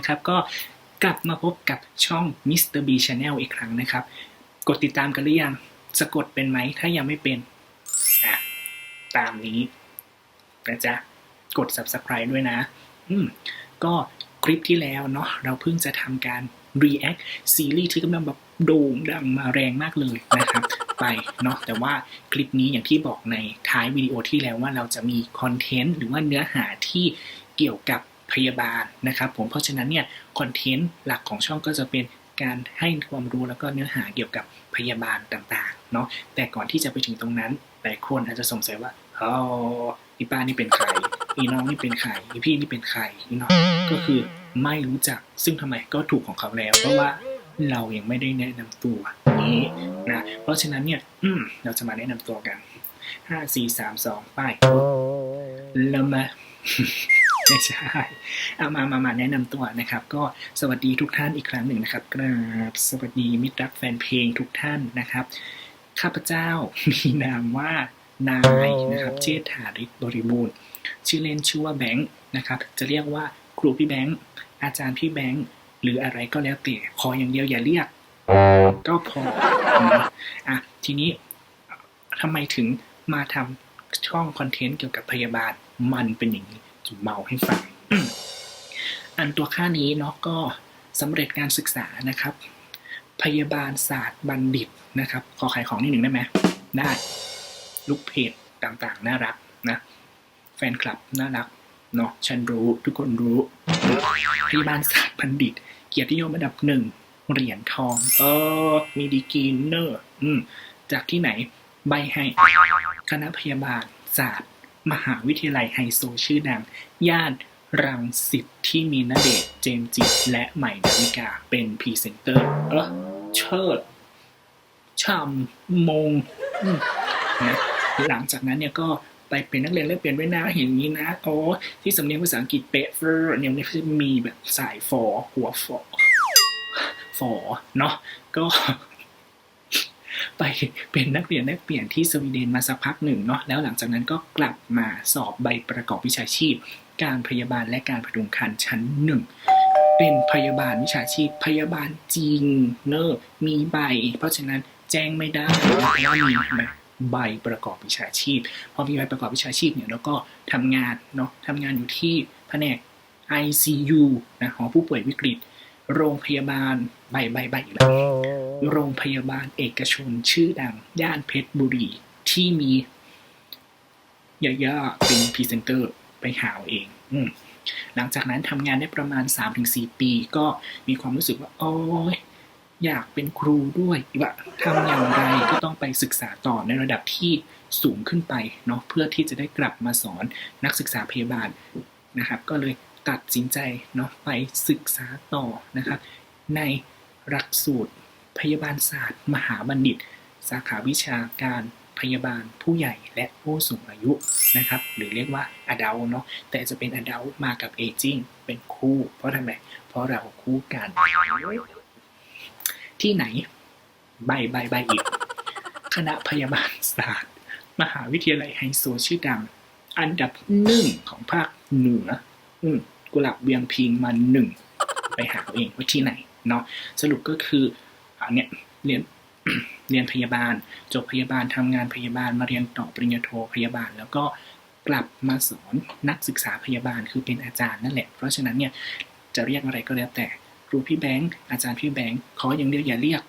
นะครับ ก็กลับมาพบกับช่อง Mr. B Channel อีกครั้งนะครับ กดติดตามกันหรือยัง สะกดเป็นไหม ถ้ายังไม่เป็น ตามนี้นะจ๊ะ กด subscribe ด้วยนะ อืม ก็คลิปที่แล้วเนาะ เราเพิ่งจะทำการ react ซีรีส์ที่กำลังแบบโด่งดังมาแรงมากเลยนะครับ ไปเนาะแต่ว่าคลิปนี้อย่างที่บอกในท้ายวิดีโอที่แล้วว่าเราจะมีคอนเทนต์หรือว่าเนื้อหาที่เกี่ยวกับ พยาบาลนะครับผมเพราะฉะนั้นเนี่ยคอนเทนต์หลักของช่องก็จะเป็นการให้ความรู้แล้วก็เนื้อหาเกี่ยวกับพยาบาลต่างๆเนาะแต่ก่อนที่จะไปถึงตรงนั้นหลายคนอาจจะสงสัยว่าอ๋ออีป้านี่เป็นใครอีน้องนี่เป็นใครอีพี่นี่เป็นใครอีน้องก็คือไม่รู้จักซึ่งทำไมก็ถูกของเขาแล้ว เพราะว่าเรายังไม่ได้แนะนำตัวนี้นะเพราะฉะนั้นเนี่ยอืมเราจะมาแนะนำตัวกันห้าสี่สามสองไปแล้วมา ไม่ใช่เอามามามาแนะนำตัวนะครับ ก็สวัสดีทุกท่านอีกครั้งหนึ่งนะครับกราบสวัสดีมิตรรักแฟนเพลงทุกท่านนะครับ ข้าพเจ้ามีนามว่านายนะครับเชษฐาฤทธิ์บริบูรณ์ ชื่อเล่นชื่อว่าแบงค์นะครับ จะเรียกว่าครูพี่แบงค์อาจารย์พี่แบงค์หรืออะไรก็แล้วแต่ขออย่างเดียวอย่าเรียก ก็พอนะอะทีนี้ทำไมถึงมาทำช่องคอนเทนต์เกี่ยวกับพยาบาลมันเป็นอย่างนี้ จะเมาให้ฟัง อันตัวค่านี้เนาะก็สำเร็จการศึกษานะครับ พยาบาลศาสตร์บัณฑิตนะครับ ขอขายของนิดหนึ่งได้ไหมได้ลูกเพจต่างๆ น่ารักนะ แฟนคลับน่ารักเนาะฉันรู้ทุกคนรู้ พยาบาลศาสตร์บัณฑิต เกียรติยมอันดับหนึ่งเหรียญทอง เออ มีดีกรีเนอร์ อืม จากที่ไหน ใบให้ คณะพยาบาลศาสตร์ มหาวิทยาลัยไฮโซชื่อดัง ย่านรังสิตที่มีนเดชเจมจิตและใหม่ดาวิกาเป็นพรีเซนเตอร์เออเชิดช่ำมงมนะหลังจากนั้นเนี่ยก็ไปเป็นนักเรียนแลกเปลี่ยนด้วยนะเห็นอย่างนี้นะโอ้ที่สำเนียงภาษาอังกฤษเป๊ะเฟอร์เนี่ยมันจะมีแบบสายฟอหัวฟอฟอเนาะก็ ไปเป็นนักเรียนแลกเปลี่ยนที่สวีเดนมาสักพักหนึ่งเนาะแล้วหลังจากนั้นก็กลับมาสอบใบประกอบวิชาชีพ การพยาบาลและการพดุงครรภ์ชั้นหนึ่งเป็นพยาบาลวิชาชีพพยาบาลจริงเนอะมีใบ เพราะฉะนั้นแจ้งไม่ได้เพราะว่ามีใบประกอบวิชาชีพพอมีใบประกอบวิชาชีพเนี่ยแล้วก็ทำงานเนาะทำงานอยู่ที่แผนก ICU นะหอผู้ป่วยวิกฤต โรงพยาบาลใบใบใบอีกแล้ว โรงพยาบาลเอกชนชื่อดัง ย่านเพชรบุรี ที่มียาย่าเป็นพรีเซนเตอร์ไปหาเอง อืหลังจากนั้นทำงานได้ประมาณ 3-4 ปี ก็มีความรู้สึกว่า โอ้ยอยากเป็นครูด้วยว่าทำอย่างไรก็ต้องไปศึกษาต่อในระดับที่สูงขึ้นไปเนาะเพื่อที่จะได้กลับมาสอนนักศึกษาพยาบาลนะครับ ก็เลยตัดสินใจเนาะไปศึกษาต่อนะครับในหลักสูตร พยาบาลศาสตร์ มหาบัณฑิต สาขาวิชาการพยาบาลผู้ใหญ่และผู้สูงอายุนะครับ หรือเรียกว่าอดัลเนาะแต่จะเป็นอดัลมากับเอจิ้งเป็นคู่ เพราะทำไมเพราะเราคู่กัน ที่ไหน ใบใบใบอีก คณะพยาบาลศาสตร์ มหาวิทยาลัยไฮโซชื่อดัง อันดับหนึ่งของภาคเหนือ อืมกุหลาบเวียงพิงมาหนึ่ง ไปหาเอาเองว่าที่ไหนเนาะสรุปก็คือ อ่าเนี่ยเรียนเรียนพยาบาล จบพยาบาลทำงานพยาบาลมาเรียนต่อปริญญาโทพยาบาล แล้วก็กลับมาสอนนักศึกษาพยาบาลคือเป็นอาจารย์นั่นแหละ เพราะฉะนั้นเนี่ยจะเรียกอะไรก็แล้วแต่ครูพี่แบงค์อาจารย์พี่แบงค์ขออย่างเดียวอย่าเรียก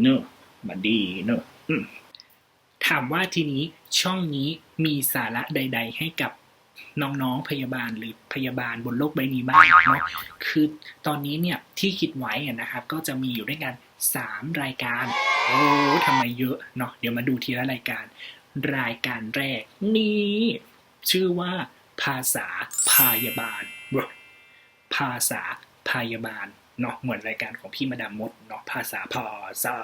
เนอะบัดดีเนอะถามว่าทีนี้ช่องนี้มีสาระใด ๆ ให้กับ น้องๆพยาบาลหรือพยาบาลบนโลกใบนี้บ้างเนาะคือตอนนี้เนี่ยที่คิดไว้นะครับ ก็จะมีอยู่ด้วยกันสามรายการ โอ้ทำไมเยอะเนาะเดี๋ยวมาดูทีละรายการ รายการแรกนี้ ชื่อว่า ภาษาพยาบาล ภาษาพยาบาลเนาะเหมือนรายการของพี่มาดามมดเนาะภาษาภาษา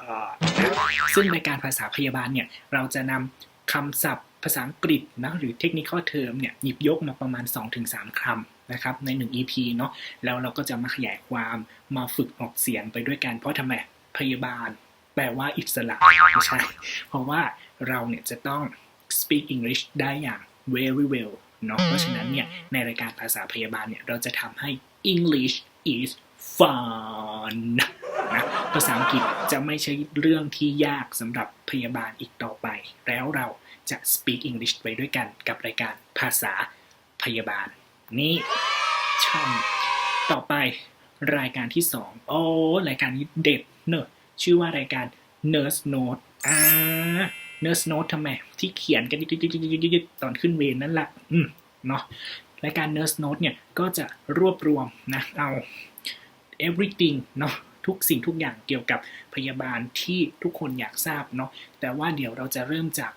ซึ่งรายการภาษาพยาบาลเนี่ยเราจะนำคำศัพท์ ภาษาอังกฤษนะหรือเทคนิค l เทอมเนี่ยหยิบยกมาประมาณ 2-3 คำนะครับใน 1 EP เนาะแล้วเราก็จะมาขยายความมาฝึกออกเสียงไปด้วยกัน เพราะทำไมพยาบาล แปลว่าอิสระไม่ใช่ เพราะว่าเราเนี่ยจะต้อง speak English ได้อย่าง very well เนาะเพราะฉะนั้นเนี่ยในรายการภาษาพยาบาลเนี่ยเราจะทำให้ English is fun นะ ภาษาอังกฤษจะไม่ใช่เรื่องที่ยากสำหรับพยาบาลอีกต่อไป แล้วเราจะ speak English ไปด้วยกันกับรายการภาษาพยาบาล นี่ช่องต่อไปรายการที่สองโอ้รายการนี้เด็ดเนอะชื่อว่ารายการ Nurse Note อ่า Nurse Note ทำไม ที่เขียนกันยึดตอนขึ้นเวรนั่นแหละอืมเนาะรายการ Nurse Note เนี่ยก็จะรวบรวมนะเอา everything เนาะ ทุกสิ่งทุกอย่างเกี่ยวกับพยาบาลที่ทุกคนอยากทราบเนาะแต่ว่าเดี๋ยวเราจะเริ่มจาก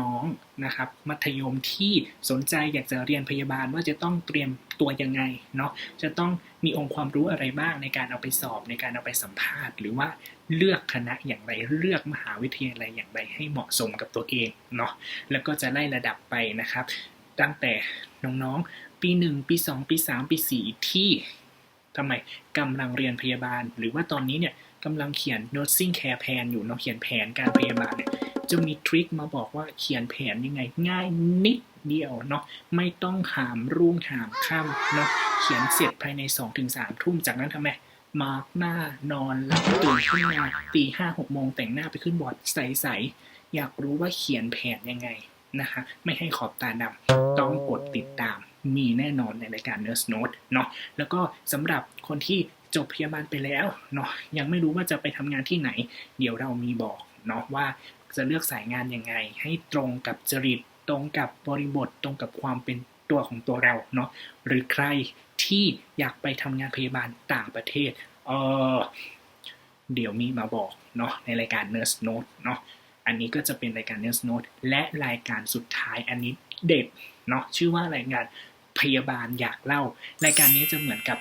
น้องๆนะครับ มัธยมที่สนใจอยากจะเรียนพยาบาลว่าจะต้องเตรียมตัวยังไงเนาะจะต้องมีองค์ความรู้อะไรบ้างในการเอาไปสอบในการเอาไปสัมภาษณ์ หรือว่าเลือกคณะอย่างไรเลือกมหาวิทยาลัยอย่างไรให้เหมาะสมกับตัวเองเนาะแล้วก็จะไล่ระดับไปนะครับ ตั้งแต่น้องๆ ปี 1 ปี 2 ปี 3 ปี 4 ที่ ทำไมกำลังเรียนพยาบาล หรือว่าตอนนี้เนี่ยกำลังเขียน nursing care plan อยู่เนาะเขียนแผนการพยาบาลเนี่ยจะมีทริคมาบอกว่าเขียนแผนยังไงง่ายนิดเดียวเนาะไม่ต้องหามรุ่งหามค่ำเนาะเขียนเสร็จภายใน 2-3 ทุ่มจากนั้นทำไมมาร์กหน้านอนหลับตื่นขึ้นมาตีห้าหกโมงแต่งหน้าไปขึ้นบอร์ดใสๆอยากรู้ว่าเขียนแผนยังไงนะคะไม่ให้ขอบตาดำต้องกดติดตาม มีแน่นอนในรายการ Nurse Note เนาะแล้วก็สำหรับคนที่จบพยาบาลไปแล้วเนาะยังไม่รู้ว่าจะไปทำงานที่ไหน เดี๋ยวเรามีบอกเนาะว่าจะเลือกสายงานยังไง ให้ตรงกับจริตตรงกับบริบทตรงกับความเป็นตัวของตัวเราเนาะหรือใครที่อยากไปทำงานพยาบาลต่างประเทศเออเดี๋ยวมีมาบอกเนาะในรายการ Nurse Note เนาะอันนี้ก็จะเป็นรายการ Nurse Note และรายการสุดท้ายอันนี้เด็ดเนาะชื่อว่ารายการ พยาบาลอยากเล่ารายการนี้จะเหมือนกับ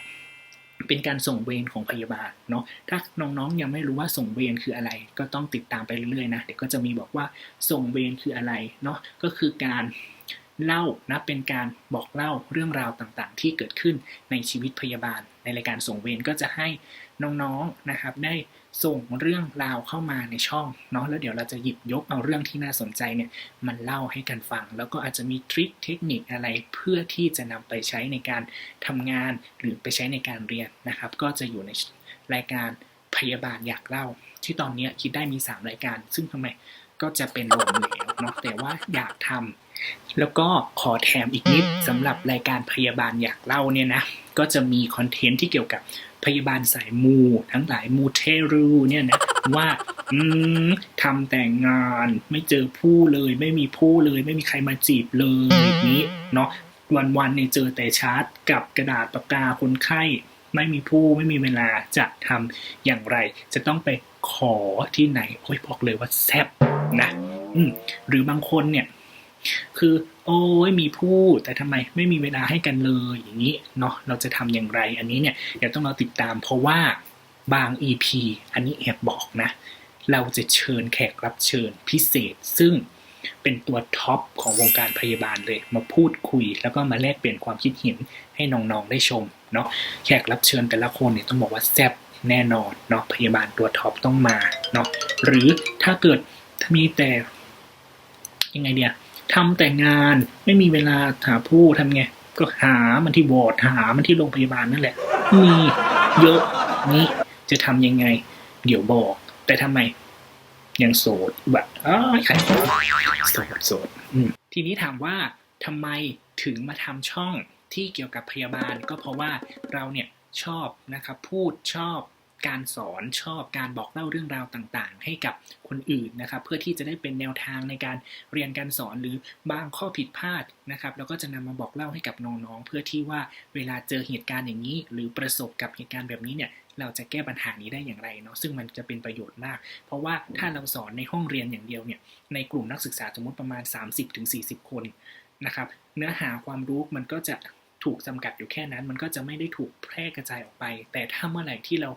เป็นการส่งเวรของพยาบาลเนาะถ้าน้องๆยังไม่รู้ว่าส่งเวรคืออะไร ก็ต้องติดตามไปเรื่อยๆนะเดี๋ยวก็จะมีบอกว่าส่งเวรคืออะไรเนาะก็คือการเล่านะเป็นการบอกเล่าเรื่องราวต่างๆ ที่เกิดขึ้นในชีวิตพยาบาล ในรายการส่งเวรก็จะให้น้องๆนะครับได้ ส่งเรื่องราวเข้ามาในช่องเนาะแล้วเดี๋ยวเราจะหยิบยกเอาเรื่องที่น่าสนใจเนี่ยมันเล่าให้กันฟัง แล้วก็อาจจะมีทริคเทคนิคอะไรเพื่อที่จะนำไปใช้ในการทำงานหรือไปใช้ในการเรียนนะครับ ก็จะอยู่ในรายการพยาบาลอยากเล่า ที่ตอนนี้คิดได้มี 3 รายการ ซึ่งทำไมก็จะเป็นลมแล้วเนาะแต่ว่าอยากทำ แล้วก็ขอแถมอีกนิดสำหรับรายการพยาบาลอยากเล่าเนี่ยนะ ก็จะมีคอนเทนต์ที่เกี่ยวกับพยาบาลสายมู ทั้งหลายมูเทรูเนี่ยนะว่าอืมทำแต่งงานไม่เจอผู้เลย ไม่มีผู้เลย ไม่มีใครมาจีบเลยอย่างนี้เนาะวันๆเนี่ยเจอแต่ชาร์ตกับกระดาษปากกาคนไข้ไม่มีผู้ไม่มีเวลาจะทำอย่างไร จะต้องไปขอที่ไหนโอ้ยบอกเลยว่าแซ่บนะอืมหรือบางคนเนี่ย คือ โอ้ยมีผู้แต่ทำไมไม่มีเวลาให้กันเลยอย่างนี้เนาะเราจะทำอย่างไร อันนี้เนี่ยเดี๋ยวต้องเราติดตาม เพราะว่าบาง EP อันนี้แอบบอกนะ เราจะเชิญแขกรับเชิญพิเศษ ซึ่งเป็นตัวท็อปของวงการพยาบาลเลย มาพูดคุย แล้วก็มาแลกเปลี่ยนความคิดเห็นให้น้องๆได้ชมเนาะแขกรับเชิญแต่ละคนเนี่ยต้องบอกว่าแซ่บแน่นอนเนาะพยาบาลตัวท็อปต้องมาเนาะหรือถ้าเกิดมีแต่ยังไงเดีย ทำแต่งานไม่มีเวลาหาผู้ทำไง ก็หามันที่วอร์ดหามันที่โรงพยาบาลนั่นแหละ มีเยอะนี่จะทำยังไง เดี๋ยวบอก แต่ทำไม ยังโสดแบบอ้าวใครโสดโสดทีนี้ถามว่าทำไมถึงมาทำช่องที่เกี่ยวกับพยาบาลก็เพราะว่าเราเนี่ยชอบนะครับพูดชอบ การสอนชอบการบอกเล่าเรื่องราวต่างๆ ให้กับคนอื่นนะครับ เพื่อที่จะได้เป็นแนวทางในการเรียนการสอนหรือบางข้อผิดพลาดนะครับแล้วก็จะนำมาบอกเล่าให้กับน้องๆเพื่อที่ว่าเวลาเจอเหตุการณ์อย่างนี้ หรือประสบกับเหตุการณ์แบบนี้เนี่ยเราจะแก้ปัญหานี้ได้อย่างไรเนาะซึ่งมันจะเป็นประโยชน์มาก เพราะว่าถ้าเราสอนในห้องเรียนอย่างเดียวเนี่ยในกลุ่มนักศึกษาสมมติประมาณ 30-40 คนนะครับเนื้อหาความรู้มันก็จะถูกจำกัดอยู่แค่นั้น มันก็จะไม่ได้ถูกแพร่กระจายออกไป แต่ถ้าเมื่อไหร่ที่เรา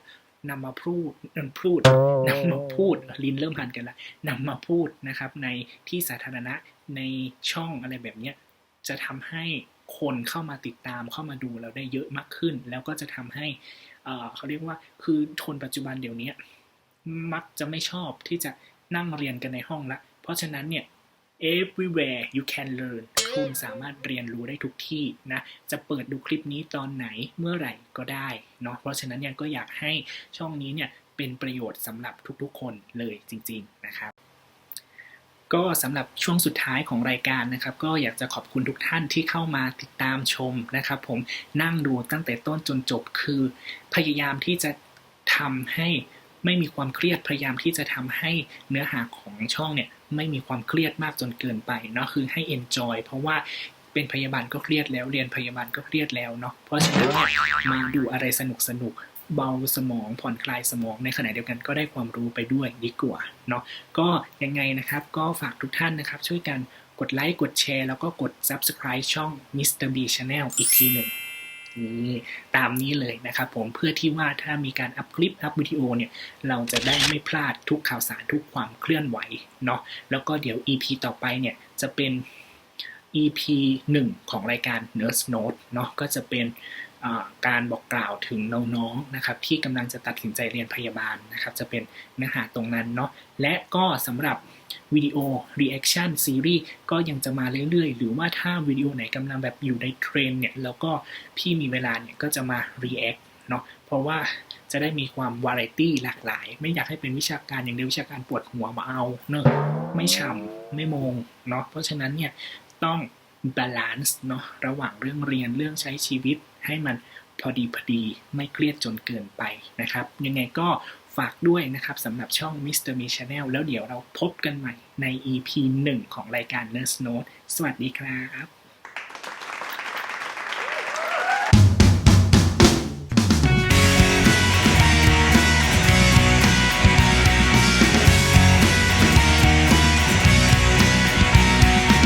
นำมาพูดนำพูดนำมาพูดลิ้นเริ่มพันกันละนำมาพูดนะครับ ในที่สาธารณะในช่องอะไรแบบเนี้ยจะทำให้คนเข้ามาติดตามเข้ามาดูเราได้เยอะมากขึ้น แล้วก็จะทำให้เอ่อเขาเรียกว่าคือคนปัจจุบันเดี๋ยวนี้มักจะไม่ชอบที่จะนั่งเรียนกันในห้องละ เพราะฉะนั้นเนี่ย everywhere you can learn ทุนสามารถเรียนรู้ได้ทุกที่นะ จะเปิดดูคลิปนี้ตอนไหนเมื่อไหร่ก็ได้เนาะ เพราะฉะนั้นเนี่ยก็อยากให้ช่องนี้เนี่ยเป็นประโยชน์สำหรับทุกๆคนเลยจริง ๆ นะครับก็สำหรับช่วงสุดท้ายของรายการนะครับ ก็อยากจะขอบคุณทุกท่านที่เข้ามาติดตามชมนะครับ ผมนั่งดูตั้งแต่ต้นจนจบคือ พยายามที่จะทำให้ ไม่มีความเครียดพยายามที่จะทำให้เนื้อหาของช่องเนี่ยไม่มีความเครียดมากจนเกินไปเนาะคือให้ enjoy เพราะว่าเป็นพยาบาลก็เครียดแล้วเรียนพยาบาลก็เครียดแล้วเนาะเพราะฉะนั้นเนี่ยมาดูอะไรสนุกสนุกๆเบาสมองผ่อนคลายสมองในขณะเดียวกันก็ได้ความรู้ไปด้วยดีกว่าเนาะก็ยังไงนะครับก็ฝากทุกท่านนะครับ ช่วยกันกดไลค์กดแชร์แล้วก็กด subscribe ช่อง Mr. B Channel อีกทีหนึ่ง นี่ตามนี้เลยนะครับผมเพื่อที่ว่าถ้ามีการอัพคลิปอัพวิดีโอเนี่ยเราจะได้ไม่พลาดทุกข่าวสารทุกความเคลื่อนไหวเนาะแล้วก็เดี๋ยว EP ต่อไปเนี่ยจะเป็น EP 1 ของรายการ Nurse Note เนาะก็จะเป็นการบอกกล่าวถึงน้องๆนะครับที่กำลังจะตัดสินใจเรียนพยาบาลนะครับจะเป็นเนื้อหาตรงนั้นเนาะและก็สำหรับ วิดีโอ reaction series ก็ยังจะมาเรื่อยๆ หรือว่าถ้าวิดีโอไหนกำลังแบบอยู่ในเทรนเนี่ยแล้วก็พี่มีเวลาเนี่ยก็จะมา react เนาะเพราะว่าจะได้มีความวาไรตี้หลากหลาย ไม่อยากให้เป็นวิชาการอย่างเดียววิชาการปวดหัวมาเอาเนอะไม่ฉ่ำไม่มงเนาะเพราะฉะนั้นเนี่ยต้องบาลานซ์เนาะระหว่างเรื่องเรียนเรื่องใช้ชีวิตให้มันพอดีพอดีไม่เครียดจนเกินไปนะครับ ยังไงก็ ฝากด้วยนะครับสำหรับช่อง Mr. Me Channel แล้วเดี๋ยวเราพบกันใหม่ใน EP 1 ของรายการ Nurse Note สวัสดีครับ